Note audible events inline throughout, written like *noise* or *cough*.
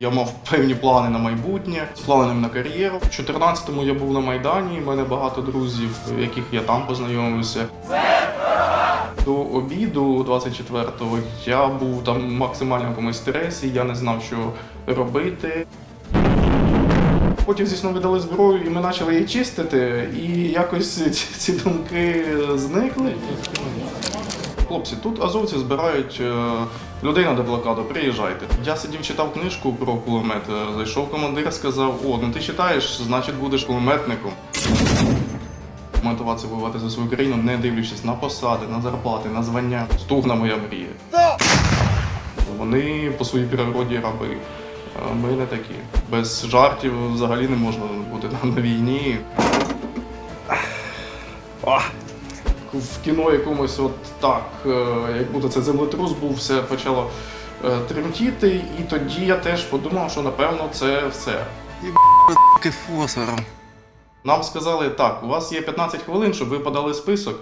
Я мав певні плани на майбутнє, з планами на кар'єру. В 14-му я був на Майдані, в мене багато друзів, яких я там познайомився. До обіду 24-го я був там в максимальному стресі, я не знав, що робити. Потім, звісно, видали зброю, і ми почали її чистити, і якось ці думки зникли. Хлопці, тут азовці збирають е, людей на деблокаду, приїжджайте. Я сидів, читав книжку про кулемет. е, Зайшов командир, сказав: О, ну ти читаєш, значить будеш кулеметником. Мотивація воювати за свою країну, не дивлячись на посади, на зарплати, на звання. Стугна моя мрія. Вони по своїй природі раби. Ми не такі. Без жартів взагалі не можна бути на, на війні. В кіно якомусь от так, е, як будто це землетрус був, все почало е, тремтіти, і тоді я теж подумав, що напевно це все. І фосфором. Нам сказали, так, у вас є 15 хвилин, щоб ви подали список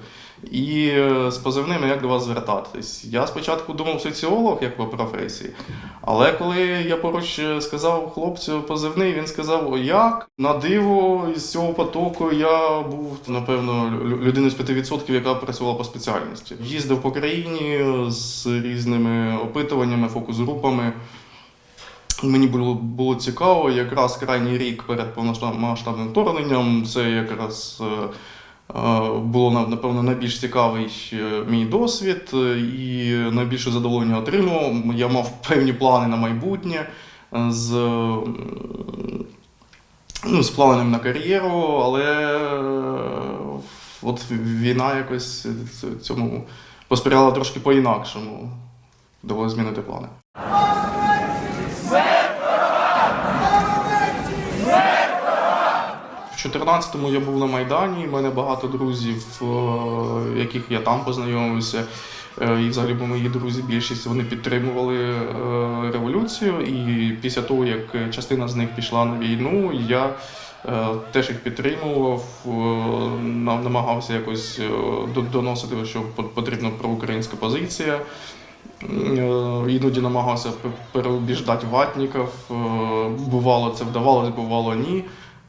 і е, з позивними як до вас звертатись. Я спочатку думав соціолог, як по професії, але коли я поруч е, сказав хлопцю позивний, він сказав, «О, як? На диво із цього потоку я був, напевно, лю- людиною з 5%, яка працювала по спеціальності. Їздив по країні з різними опитуваннями, фокус-групами. Мені було, було цікаво, якраз крайній рік перед повномасштабним вторгненням, це якраз е, було напевно найбільш цікавий мій досвід е, і найбільше задоволення отримував. Я мав певні плани на майбутнє е, з, е, ну, з планами на кар'єру, але от війна якось цьому посприяла трошки по-інакшому. Довелося змінити плани. 14-му я був на Майдані, в мене багато друзів, е, яких я там познайомився. Е, І взагалі мої друзі, більшість вони підтримували е, революцію. І після того, як частина з них пішла на війну, я теж їх підтримував, намагався якось доносити, що потрібна проукраїнська позиція. Іноді намагався переубіждати ватників. Бувало це вдавалось, бувало ні.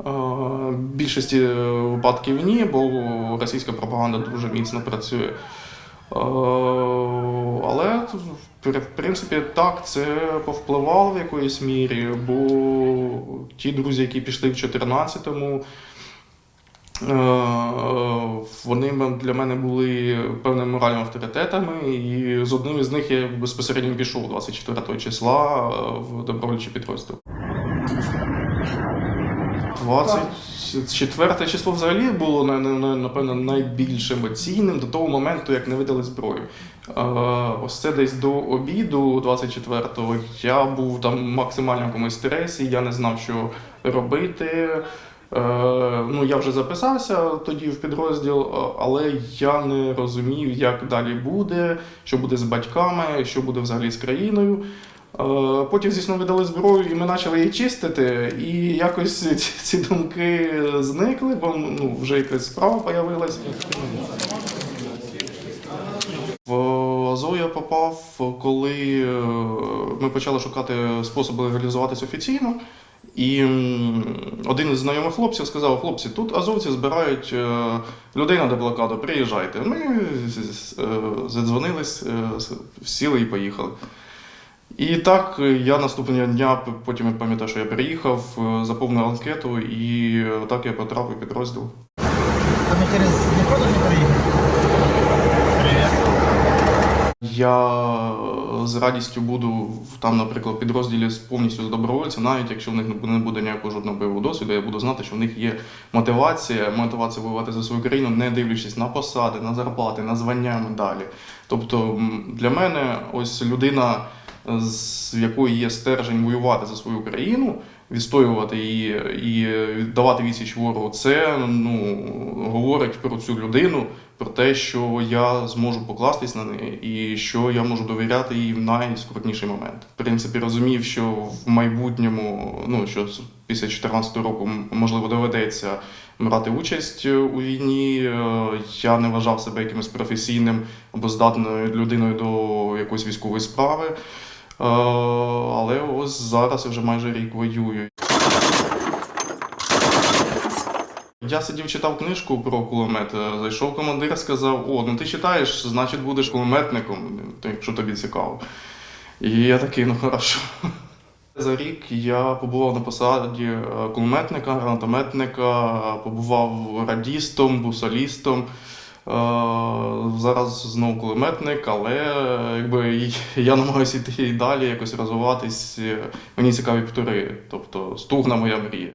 Е, більшості випадків ні, бо російська пропаганда дуже міцно працює. Е, Але в принципі так, це повпливало в якоїсь мірі, бо ті друзі, які пішли в 14-му, е, вони для мене були певними моральними авторитетами, і з одним із них я безпосередньо пішов 24 числа е, в добровольчий підрозділ. 24 число взагалі було на- на- на- напевно найбільш емоційним до того моменту, як не видали зброю. Е, Ось це десь до обіду 24-го я був там в максимальному якомусь стресі, я не знав, що робити. Е, Ну, я вже записався тоді в підрозділ, е, але я не розумів, як далі буде, що буде з батьками, що буде взагалі з країною. Е, Потім, звісно, видали зброю, і ми почали її чистити, і якось ці, думки зникли, бо ну, вже якась справа з'явилася. В Азов я попав, коли е, ми почали шукати способи легалізуватися офіційно. І один із знайомих хлопців сказав: хлопці, тут азовці збирають е, людей на деблокаду, приїжджайте. Ми задзвонились, сіли і поїхали. І так е, я наступного дня, потім я пам'ятаю, що я приїхав, е, заповнив анкету, і е, так я потрапив в підрозділ. Там я через Дніпро не приїхав. Я з радістю буду там, наприклад, в підрозділі з повністю з добровольців, навіть якщо в них не буде ніякого жодного бойового досвіду, я буду знати, що в них є мотивація, мотивація воювати за свою країну, не дивлячись на посади, на зарплати, на звання, медалі. Тобто для мене ось людина, з якої є стержень воювати за свою країну, відстоювати її і давати відсіч ворогу, це ну, говорить про цю людину, про те, що я зможу покластись на неї, і що я можу довіряти їй в найскрутніший момент. В принципі, розумів, що в майбутньому, ну що після 2014 року можливо доведеться брати участь е, у війні. Е, Я не вважав себе якимось професійним або здатною людиною до якоїсь військової справи. Але ось зараз я вже майже рік воюю. Я сидів, читав книжку про кулемет. е, Зайшов командир, сказав: О, ну ти читаєш, значить будеш кулеметником, якщо тобі цікаво. І я такий, ну хорошо. За рік я побував на посаді е, кулеметника, гранатометника, побував радістом, бусолістом. Е, Зараз знову кулеметник, але якби *laughs* я намагаюся йти і далі, якось розвиватись. Е, Мені цікаві птури, тобто стугна моя мрія.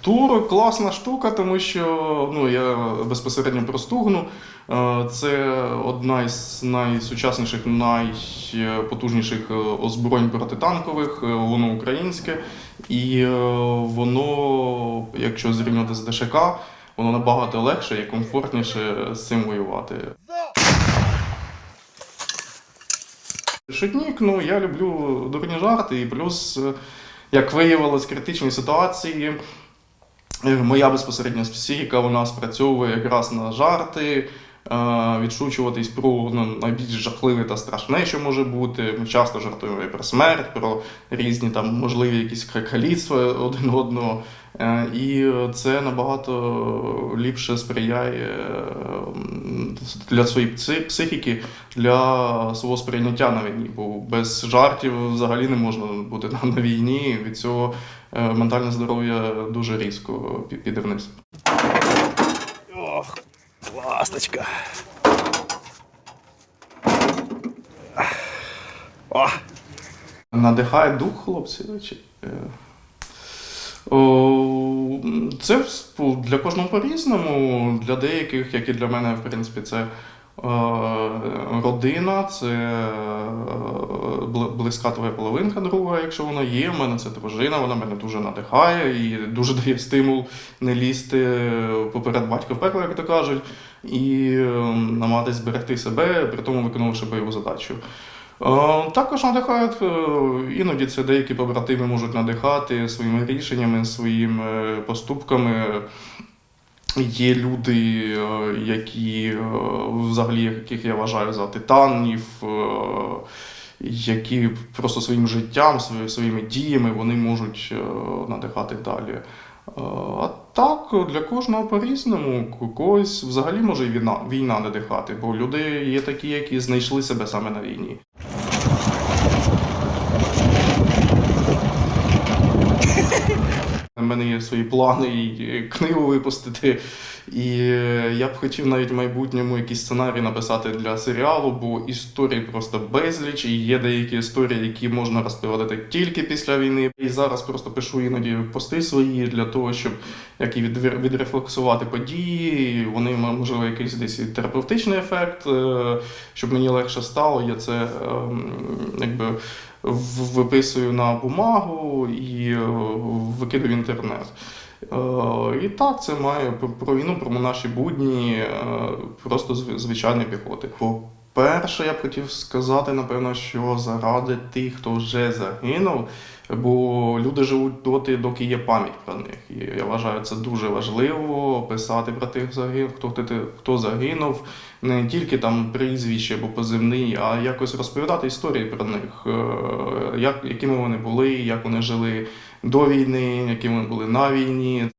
Тур класна штука, тому що ну, я безпосередньо про стугну. Е, Це одна із найсучасніших, найпотужніших озброєнь протитанкових, воно українське. І воно, якщо зрівняти з ДШК, воно набагато легше і комфортніше з цим воювати. Шутнік, ну я люблю дурні жарти, і плюс, е, як виявилось, критичні ситуації. Е, Моя безпосередня психіка вона спрацьовує якраз на жарти, е, відшучуватись про ну, найбільш жахливе та страшне, що може бути. Ми часто жартуємо і про смерть, про різні там можливі якісь каліцтва один одного. Е, І це набагато ліпше сприяє для своєї психіки, для свого сприйняття на війні. Бо без жартів взагалі не можна бути на, війні. Від цього е, ментальне здоров'я дуже різко пі- піде вниз. Ох, ласточка. О, Надихає дух хлопці. О, це для кожного по-різному. Для деяких, як і для мене, в принципі, це е, родина, це е, близька твоя половинка друга, якщо вона є. У мене це дружина, вона мене дуже надихає і дуже *laughs* дає стимул не лізти поперед батька в пекло, як то кажуть, і е, намагатись зберегти себе, при тому виконувавши бойову задачу. Е, Також надихають, е, іноді це деякі побратими можуть надихати своїми рішеннями, своїми поступками. Є люди, е, які е, взагалі яких я вважаю за титанів, е, які просто своїм життям, своїми діями вони можуть е, надихати далі. Е, А так, для кожного по-різному, когось взагалі може війна, війна надихати, бо люди є такі, які знайшли себе саме на війні. У мене є свої плани і книгу випустити. І е, я б хотів навіть в майбутньому якийсь сценарій написати для серіалу, бо історій просто безліч, і є деякі історії, які можна розповідати тільки після війни. І зараз просто пишу іноді пости свої для того, щоб як і відрефлексувати події. Вони можливо якийсь десь і терапевтичний ефект, е, щоб мені легше стало. Я це ем, якби виписую на бумагу і е, викидаю в інтернет. Е, І так, це має про- війну, про наші будні, е, просто звичайної піхоти. По-перше, я б хотів сказати, напевно, що заради тих, хто вже загинув, бо люди живуть доти, доки є пам'ять про них. І я вважаю, це дуже важливо писати про тих загинув, хто, хто, хто загинув, не тільки там прізвище або позивний, а якось розповідати історії про них, е, як, якими вони були, як вони жили до війни, якими вони були на війні.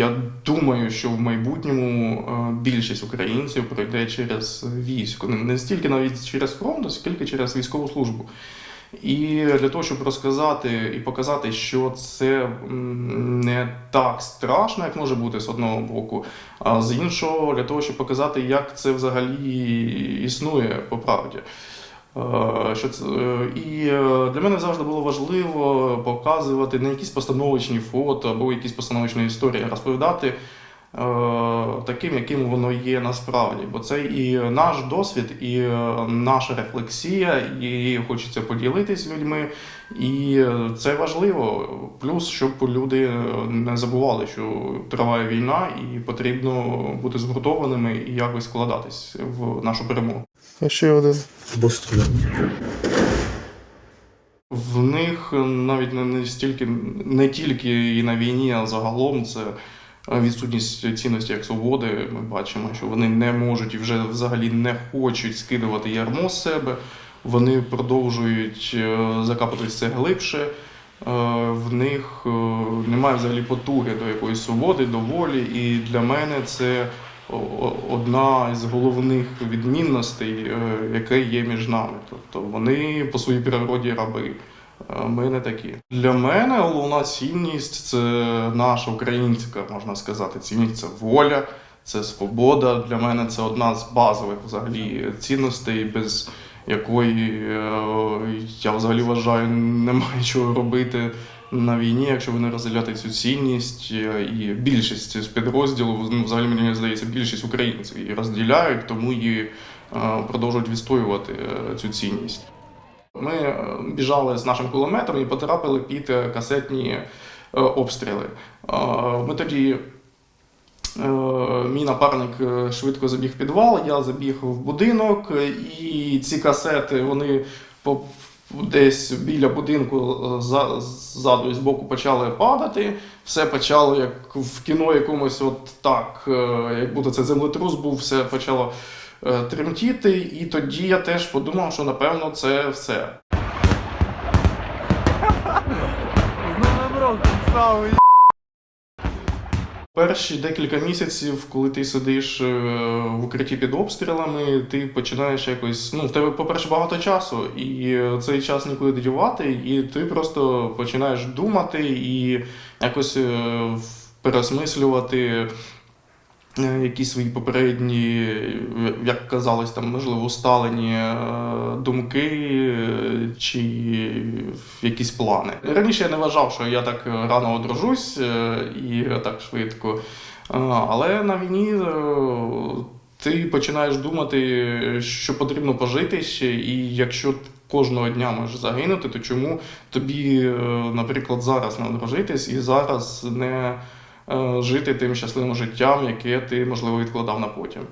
Я думаю, що в майбутньому е, більшість українців пройде через військо. Не- стільки навіть через фронт, скільки через військову службу. І для того, щоб розказати і показати, що це не так страшно, як може бути з одного боку, а з іншого, для того, щоб показати, як це взагалі існує по правді. Е, Що це, е, і е, для мене завжди було важливо показувати не якісь постановочні фото або якісь постановочні історії, розповідати таким, яким воно є насправді. Бо це і наш досвід, і наша рефлексія, і хочеться поділитись людьми. І це важливо. Плюс, щоб люди не забували, що триває війна, і потрібно бути згуртованими і якось вкладатись в нашу перемогу. А ще один. В них навіть не, не стільки не тільки і на війні, а загалом це відсутність цінності як свободи. Ми бачимо, що вони не можуть і вже взагалі не хочуть скидувати ярмо з себе. Вони продовжують е, закапатись все глибше. Е, В них е, немає взагалі потуги до якоїсь свободи, до волі. І для мене це одна із головних відмінностей, е, яке є між нами. Тобто вони по своїй природі раби. Ми не такі. Для мене головна цінність це наша українська, можна сказати, цінність це воля, це свобода. Для мене це одна з базових взагалі цінностей, без якої е, я взагалі вважаю, немає *laughs* чого робити на війні, якщо ви не розділяти цю цінність. Е, І більшість з підрозділу, ну, взагалі мені здається, більшість українців її розділяють, тому і е, продовжують відстоювати е, цю цінність. Ми біжали з нашим кулеметом і потрапили під касетні обстріли. Ми тоді. Мій напарник швидко забіг в підвал, я забіг в будинок, і ці касети вони десь біля будинку е, за- ззаду і збоку почали падати. Все почало як в кіно якомусь, от так, е, як буде це землетрус був, все почало е, тремтіти. І тоді я теж подумав, що напевно це все. Перші декілька місяців, коли ти сидиш е, в укритті під обстрілами, ти починаєш якось. Ну, в тебе, по-перше, багато часу, і е, цей час нікуди дівати, і ти просто починаєш думати і якось е, переосмислювати е, якісь свої попередні, як казалось, там, можливо, усталені е, думки е, чи якісь плани. Раніше я не вважав, що я так рано одружусь і так швидко. Але на війні ти починаєш думати, що потрібно пожити ще, і якщо кожного дня можеш загинути, то чому тобі, наприклад, зараз не одружитись і зараз не жити тим щасливим життям, яке ти, можливо, відкладав на потім.